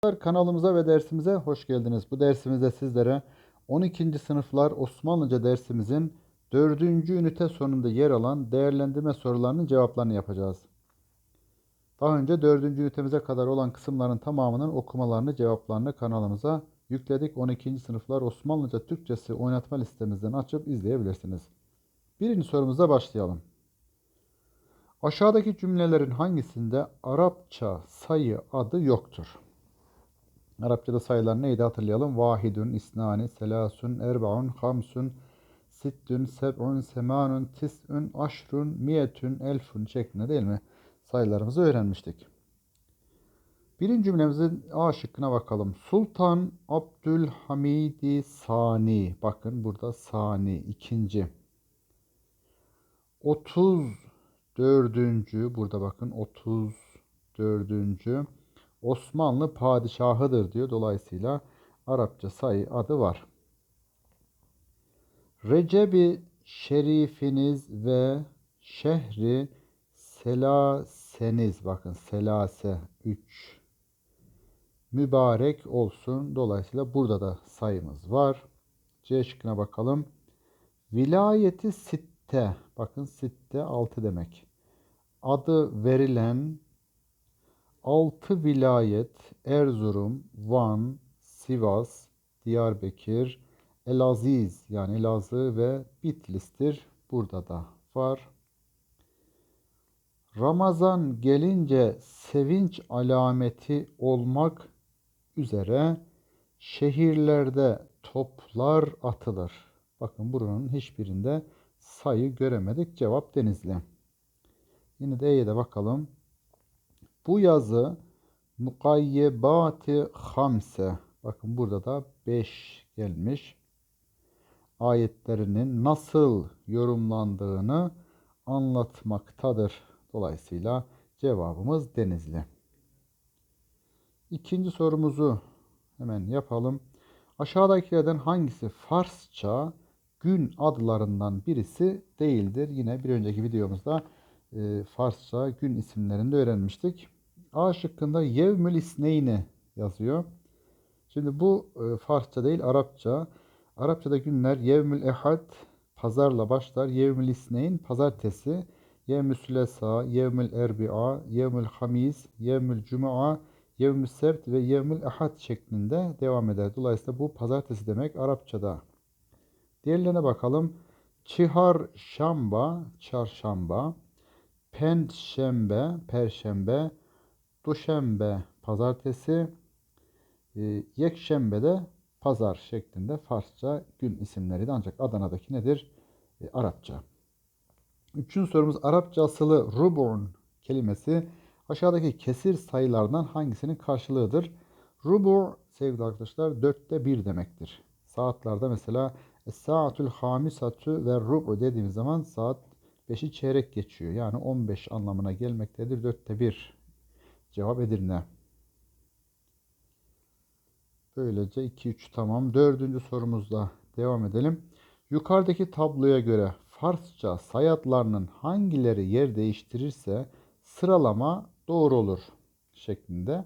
Kanalımıza ve dersimize hoş geldiniz. Bu dersimizde sizlere 12. sınıflar Osmanlıca dersimizin 4. ünite sonunda yer alan değerlendirme sorularının cevaplarını yapacağız. Daha önce 4. ünitemize kadar olan kısımların tamamının okumalarını, cevaplarını kanalımıza yükledik. 12. sınıflar Osmanlıca Türkçesi oynatma listemizden açıp izleyebilirsiniz. Birinci sorumuza başlayalım. Aşağıdaki cümlelerin hangisinde Arapça sayı adı yoktur? Arapçada sayılar neydi hatırlayalım. Vahidun, isnani, selasun, erbaun, hamsun, sittün, seb'un, semanun, tis'ün, aşrun, miyetün, elfun şeklinde değil mi? Sayılarımızı öğrenmiştik. Birinci cümlemizin A şıkkına bakalım. Sultan Abdülhamidi Sani. Bakın burada Sani ikinci. 34. Burada bakın 34. Osmanlı padişahıdır diyor. Dolayısıyla Arapça sayı adı var. Recebi şerifiniz ve şehri selaseniz bakın selase 3 mübarek olsun. Dolayısıyla burada da sayımız var. C şıkkına bakalım. Vilayeti sitte bakın sitte 6 demek. Adı verilen 6 vilayet Erzurum, Van, Sivas, Diyarbakır, Elaziz yani Elazığ ve Bitlis'tir. Burada da var. Ramazan gelince sevinç alameti olmak üzere şehirlerde toplar atılır. Bakın buranın hiçbirinde sayı göremedik. Cevap Denizli. Yine de E'ye de bakalım. Bu yazı mukayyebati hamse. Bakın burada da 5 gelmiş. Ayetlerinin nasıl yorumlandığını anlatmaktadır. Dolayısıyla cevabımız Denizli. İkinci sorumuzu hemen yapalım. Aşağıdakilerden hangisi Farsça gün adlarından birisi değildir? Yine bir önceki videomuzda e, Farsça gün isimlerini de öğrenmiştik. A şıkkında Yevmül İsneyni yazıyor. Şimdi bu e, Farsça değil Arapça. Arapçada günler Yevmül Ehad pazarla başlar. Yevmül İsneyn pazartesi. Yevmül Sülesa, Yevmül Erbi'a, Yevmül Hamiz, Yevmül Cuma, Yevmül Sebt ve Yevmül Ehad şeklinde devam eder. Dolayısıyla bu pazartesi demek Arapçada. Diğerlerine bakalım. Çihar Şamba, Çarşamba, Pentşembe, Perşembe, Duşembe, Pazartesi, e, Yekşembe de Pazar şeklinde Farsça gün isimleriydi. Ancak Adana'daki nedir? E, Arapça. Üçüncü sorumuz Arapça asılı rubun kelimesi aşağıdaki kesir sayılardan hangisinin karşılığıdır? Rubu sevgili arkadaşlar dörtte bir demektir. Saatlerde mesela Saatul hamisatu ve rubu dediğimiz zaman saat 5'i çeyrek geçiyor. Yani 15 anlamına gelmektedir. Dörtte bir cevap Edirne. Böylece 2-3 tamam. Dördüncü sorumuzla devam edelim. Yukarıdaki tabloya göre Farsça sayatlarının hangileri yer değiştirirse sıralama doğru olur şeklinde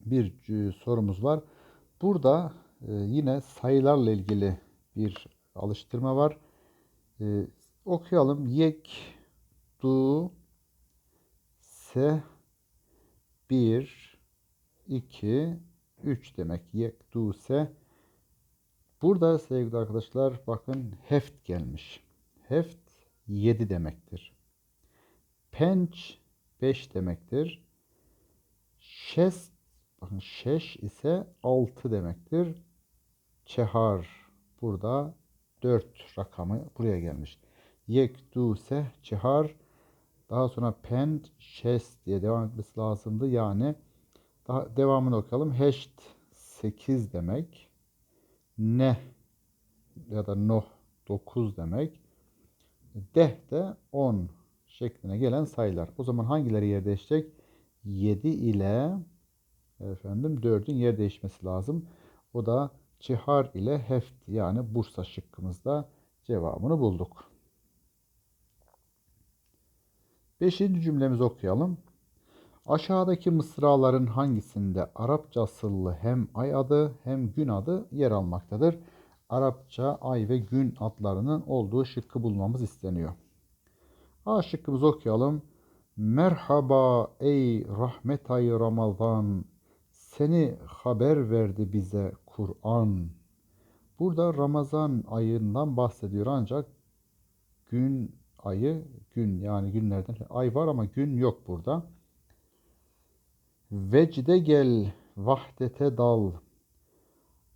bir sorumuz var. Burada e, yine sayılarla ilgili bir alıştırma var. E, okuyalım. Yek, du, se, bir, iki, üç demek. Yek, du, se. Burada sevgili arkadaşlar bakın heft gelmiş. Heft 7 demektir. Penç 5 demektir. Şest bakın şeş ise 6 demektir. Çehar burada 4 rakamı buraya gelmiş. Yek du se çehar daha sonra pent şest diye devam etmesi lazımdı. Yani daha devamını okuyalım. Heşt 8 demek ne ya da noh 9 demek. Deh de 10 şekline gelen sayılar. O zaman hangileri yer değişecek? 7 ile efendim 4'ün yer değişmesi lazım. O da Çihar ile Heft yani Bursa şıkkımızda cevabını bulduk. Beşinci cümlemizi okuyalım. Aşağıdaki mısraların hangisinde Arapça asıllı hem ay adı hem gün adı yer almaktadır? Arapça ay ve gün adlarının olduğu şıkkı bulmamız isteniyor. A şıkkımızı okuyalım. Merhaba ey rahmet ayı Ramazan. Seni haber verdi bize Kur'an. Burada Ramazan ayından bahsediyor ancak gün ayı gün yani günlerden ay var ama gün yok burada. Vecde gel, vahdete dal.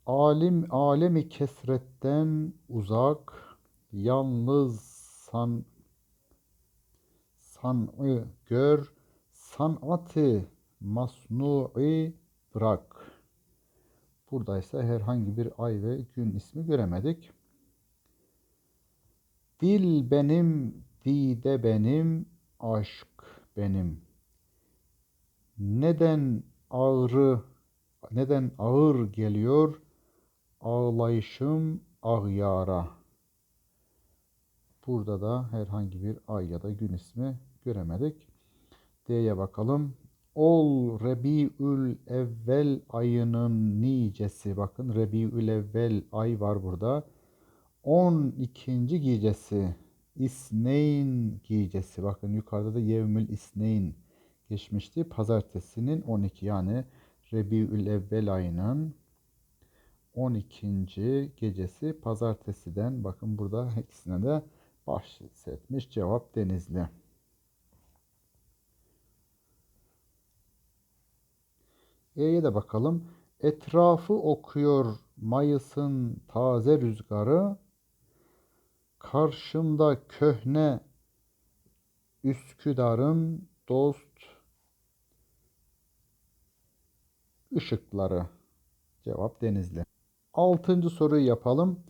Alim alemi kesretten uzak, yalnız san san'ı gör, sanatı masnu'i bırak. Burada ise herhangi bir ay ve gün ismi göremedik. Dil benim, dide benim, aşk benim. Neden ağrı, neden ağır geliyor ağlayışım ağyara. Burada da herhangi bir ay ya da gün ismi göremedik. D'ye bakalım. Ol Rebiül Evvel ayının nicesi. Bakın Rebiül Evvel ay var burada. 12. gecesi. İsneyn gecesi. Bakın yukarıda da Yevmül İsneyn geçmişti. Pazartesinin 12 yani Rebiül Evvel ayının 12. gecesi pazartesiden bakın burada ikisine de bahsetmiş cevap Denizli. E'ye de bakalım. Etrafı okuyor Mayıs'ın taze rüzgarı. Karşımda köhne Üsküdar'ın dost ışıkları. Cevap Denizli. Altıncı soruyu yapalım.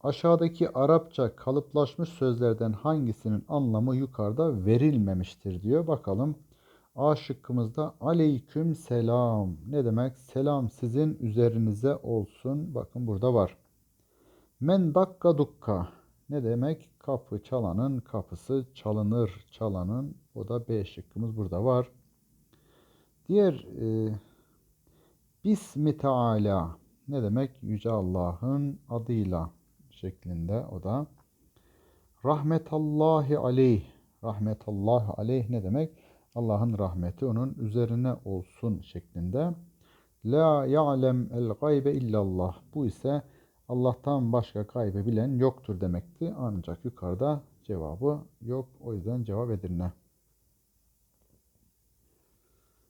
Aşağıdaki Arapça kalıplaşmış sözlerden hangisinin anlamı yukarıda verilmemiştir diyor. Bakalım. A şıkkımızda aleyküm selam. Ne demek? Selam sizin üzerinize olsun. Bakın burada var. Men dakka dukka. Ne demek? Kapı çalanın kapısı çalınır çalanın. O da B şıkkımız burada var. Diğer e, Bismi Teala ne demek? Yüce Allah'ın adıyla şeklinde o da. Rahmetallahi aleyh. Rahmetallahi aleyh ne demek? Allah'ın rahmeti onun üzerine olsun şeklinde. La ya'lem el gaybe illallah. Bu ise Allah'tan başka gaybe bilen yoktur demekti. Ancak yukarıda cevabı yok. O yüzden cevap Edirne.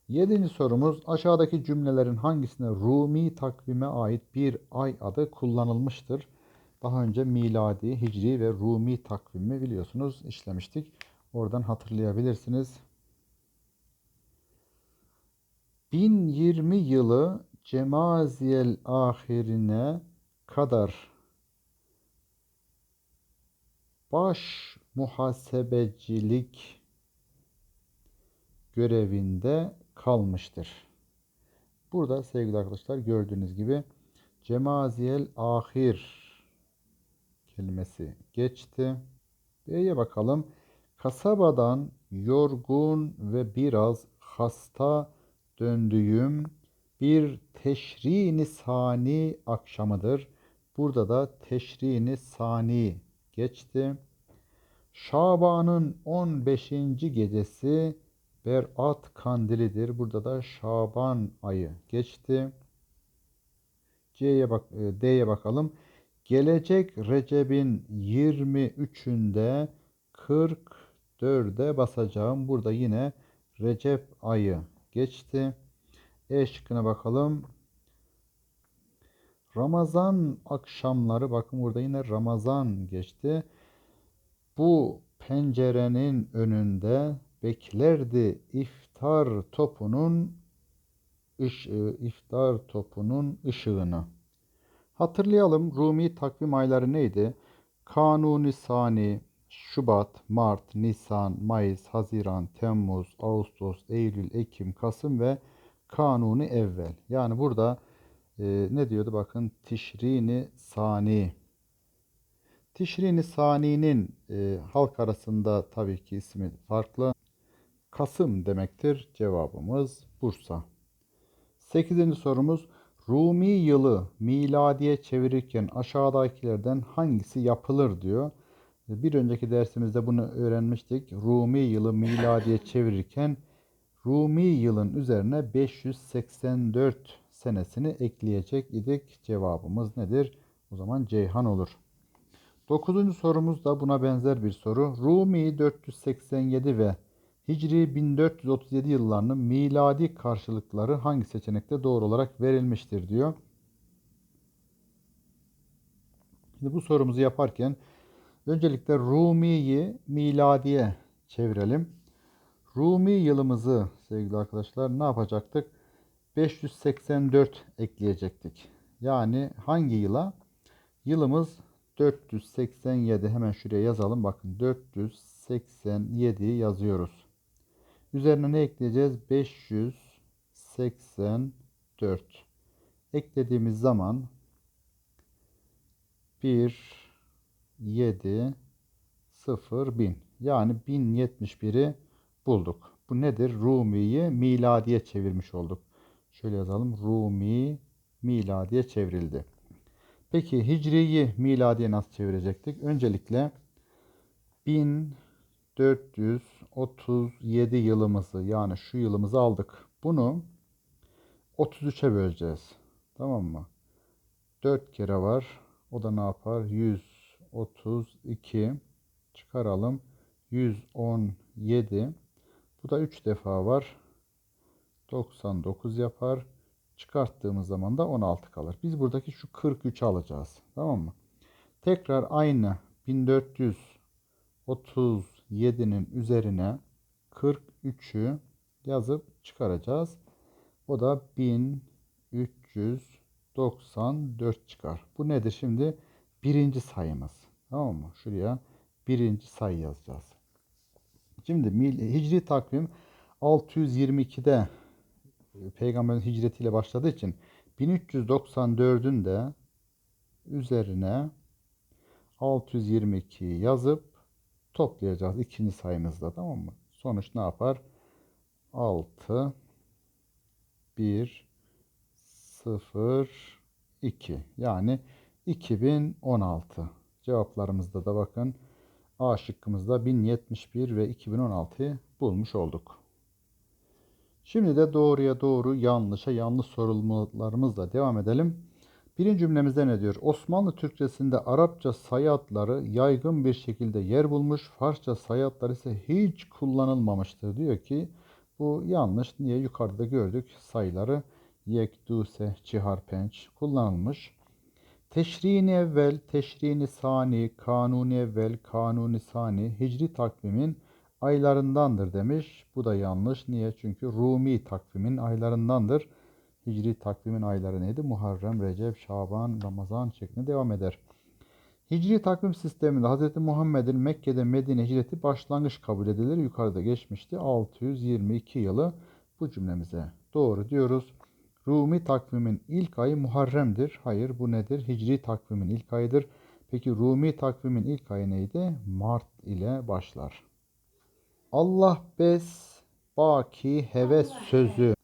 Yedinci sorumuz aşağıdaki cümlelerin hangisine Rumi takvime ait bir ay adı kullanılmıştır? Daha önce miladi, hicri ve Rumi takvimi biliyorsunuz işlemiştik. Oradan hatırlayabilirsiniz. 1020 yılı Cemaziyel ahirine kadar baş muhasebecilik görevinde kalmıştır. Burada sevgili arkadaşlar gördüğünüz gibi Cemaziyel ahir kelimesi geçti. B'ye bakalım. Kasabadan yorgun ve biraz hasta döndüğüm bir teşrini sani akşamıdır. Burada da teşrini sani geçti. Şaban'ın 15. gecesi Berat kandilidir. Burada da Şaban ayı geçti. C'ye bak e, D'ye bakalım. Gelecek Recep'in 23'ünde 44'e basacağım. Burada yine Recep ayı geçti. E şıkkına bakalım. Ramazan akşamları bakın burada yine Ramazan geçti. Bu pencerenin önünde beklerdi iftar topunun ışığı, iftar topunun ışığını. Hatırlayalım Rumi takvim ayları neydi? Kanuni Sani, Şubat, Mart, Nisan, Mayıs, Haziran, Temmuz, Ağustos, Eylül, Ekim, Kasım ve Kanuni Evvel. Yani burada e, ne diyordu bakın Tişrini Sani. Tişrini Sani'nin e, halk arasında tabii ki ismi farklı. Kasım demektir. Cevabımız Bursa. 8. sorumuz Rumi yılı miladiye çevirirken aşağıdakilerden hangisi yapılır diyor. Bir önceki dersimizde bunu öğrenmiştik. Rumi yılı miladiye çevirirken Rumi yılın üzerine 584 senesini ekleyecek idik. Cevabımız nedir? O zaman Ceyhan olur. Dokuzuncu sorumuz da buna benzer bir soru. Rumi 487 ve Hicri 1437 yıllarının miladi karşılıkları hangi seçenekte doğru olarak verilmiştir diyor. Şimdi bu sorumuzu yaparken öncelikle Rumi'yi miladiye çevirelim. Rumi yılımızı sevgili arkadaşlar ne yapacaktık? 584 ekleyecektik. Yani hangi yıla? Yılımız 487. Hemen şuraya yazalım. Bakın 487 yazıyoruz. Üzerine ne ekleyeceğiz? 584. Eklediğimiz zaman 1 7 0 1000. Yani 1071'i bulduk. Bu nedir? Rumi'yi miladiye çevirmiş olduk. Şöyle yazalım. Rumi miladiye çevrildi. Peki Hicri'yi miladiye nasıl çevirecektik? Öncelikle 1437 yılımızı yani şu yılımızı aldık. Bunu 33'e böleceğiz. Tamam mı? 4 kere var. O da ne yapar? 132 çıkaralım. 117 bu da 3 defa var. 99 yapar. Çıkarttığımız zaman da 16 kalır. Biz buradaki şu 43'ü alacağız. Tamam mı? Tekrar aynı 1437'nin üzerine 43'ü yazıp çıkaracağız. O da 1394 çıkar. Bu nedir şimdi? Birinci sayımız. Tamam mı? Şuraya birinci sayı yazacağız. Şimdi hicri takvim 622'de peygamberin hicretiyle başladığı için 1394'ün de üzerine 622 yazıp toplayacağız ikinci sayımızda tamam mı? Sonuç ne yapar? 6 1 0 2 yani 2016 cevaplarımızda da bakın A şıkkımızda 1071 ve 2016'yı bulmuş olduk. Şimdi de doğruya doğru yanlışa yanlış sorulmalarımızla devam edelim. Birinci cümlemizde ne diyor? Osmanlı Türkçesinde Arapça sayı adları yaygın bir şekilde yer bulmuş. Farsça sayı adları ise hiç kullanılmamıştır. Diyor ki bu yanlış. Niye? Yukarıda gördük sayıları. Yek, duse, çihar, penç kullanılmış. Teşriğin evvel, teşriğini sani, kanuni evvel, kanuni sani, hicri takvimin aylarındandır demiş. Bu da yanlış. Niye? Çünkü Rumi takvimin aylarındandır. Hicri takvimin ayları neydi? Muharrem, Recep, Şaban, Ramazan şeklinde devam eder. Hicri takvim sisteminde Hz. Muhammed'in Mekke'de Medine hicreti başlangıç kabul edilir. Yukarıda geçmişti. 622 yılı bu cümlemize doğru diyoruz. Rumi takvimin ilk ayı Muharrem'dir. Hayır bu nedir? Hicri takvimin ilk ayıdır. Peki Rumi takvimin ilk ayı neydi? Mart ile başlar. Allah bes, baki, heves sözü.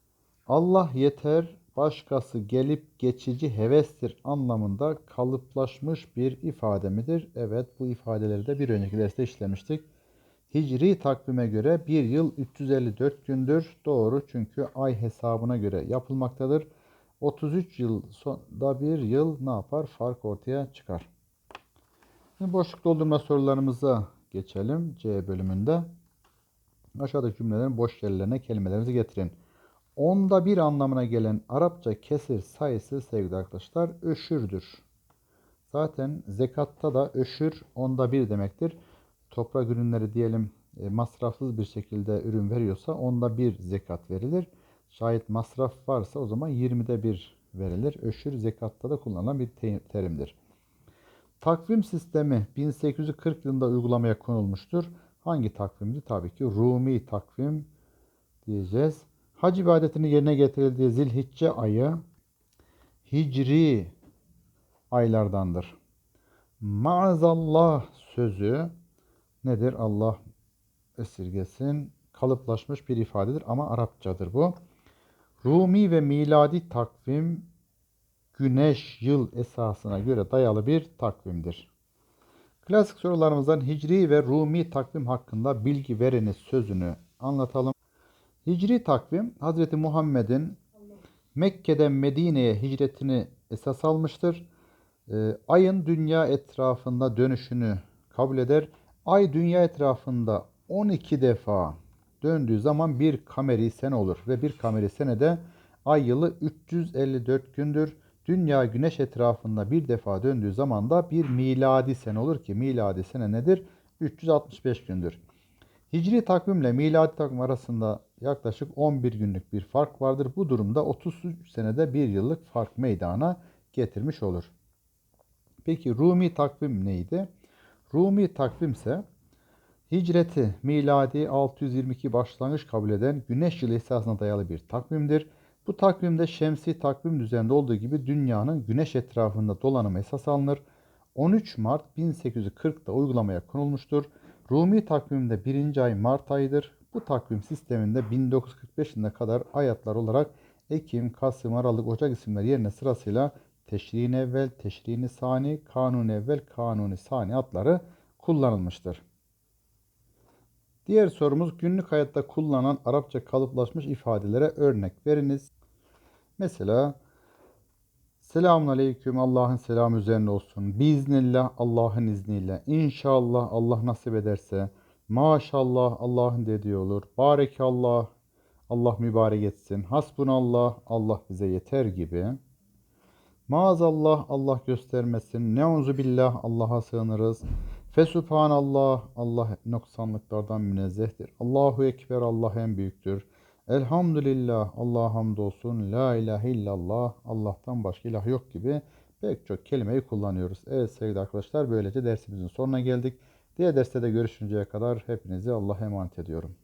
Allah yeter, başkası gelip geçici hevestir anlamında kalıplaşmış bir ifade midir? Evet bu ifadeleri de bir önceki derste işlemiştik. Hicri takvime göre bir yıl 354 gündür. Doğru çünkü ay hesabına göre yapılmaktadır. 33 yıl sonda bir yıl ne yapar? Fark ortaya çıkar. Şimdi boşluk doldurma sorularımıza geçelim C bölümünde. Aşağıdaki cümlelerin boş yerlerine kelimelerinizi getirin. Onda bir anlamına gelen Arapça kesir sayısı sevgili arkadaşlar öşürdür. Zaten zekatta da öşür onda bir demektir. Toprak ürünleri diyelim e, masrafsız bir şekilde ürün veriyorsa onda bir zekat verilir. Şayet masraf varsa o zaman 20'de bir verilir. Öşür zekatta da kullanılan bir terimdir. Takvim sistemi 1840 yılında uygulamaya konulmuştur. Hangi takvimdi? Tabii ki Rumi takvim diyeceğiz. Hac ibadetini yerine getirildiği Zilhicce ayı Hicri aylardandır. Maazallah sözü nedir? Allah esirgesin. kalıplaşmış bir ifadedir ama Arapçadır bu. Rumi ve miladi takvim güneş yıl esasına göre dayalı bir takvimdir. Klasik sorularımızdan Hicri ve Rumi takvim hakkında bilgi veriniz sözünü anlatalım. Hicri takvim Hz. Muhammed'in Mekke'den Medine'ye hicretini esas almıştır. Ee, ayın dünya etrafında dönüşünü kabul eder. Ay dünya etrafında 12 defa döndüğü zaman bir kameri sene olur ve bir kameri senede ay yılı 354 gündür. Dünya güneş etrafında bir defa döndüğü zaman da bir miladi sene olur ki miladi sene nedir? 365 gündür. Hicri takvimle miladi takvim arasında yaklaşık 11 günlük bir fark vardır. Bu durumda 33 senede bir yıllık fark meydana getirmiş olur. Peki Rumi takvim neydi? Rumi takvim ise hicreti miladi 622 başlangıç kabul eden güneş yılı esasına dayalı bir takvimdir. Bu takvimde şemsi takvim düzeninde olduğu gibi dünyanın güneş etrafında dolanımı esas alınır. 13 Mart 1840'da uygulamaya konulmuştur. Rumi takvimde birinci ay Mart ayıdır. Bu takvim sisteminde 1945 yılına kadar ayatlar olarak Ekim, Kasım, Aralık, Ocak isimleri yerine sırasıyla Teşrin evvel, Teşrin sani, Kanun evvel, Kanuni sani adları kullanılmıştır. Diğer sorumuz günlük hayatta kullanılan Arapça kalıplaşmış ifadelere örnek veriniz. Mesela Selamun Aleyküm Allah'ın selamı üzerine olsun. Biiznillah Allah'ın izniyle. İnşallah Allah nasip ederse. Maşallah Allah'ın dediği olur. Barekallah Allah mübarek etsin. Hasbunallah Allah bize yeter gibi. Maazallah Allah göstermesin. Neuzu billah Allah'a sığınırız. Fesubhanallah Allah noksanlıklardan münezzehtir. Allahu Ekber Allah en büyüktür. Elhamdülillah Allah hamdolsun. La ilahe illallah Allah'tan başka ilah yok gibi pek çok kelimeyi kullanıyoruz. Evet sevgili arkadaşlar böylece dersimizin sonuna geldik. Diğer derste de görüşünceye kadar hepinizi Allah'a emanet ediyorum.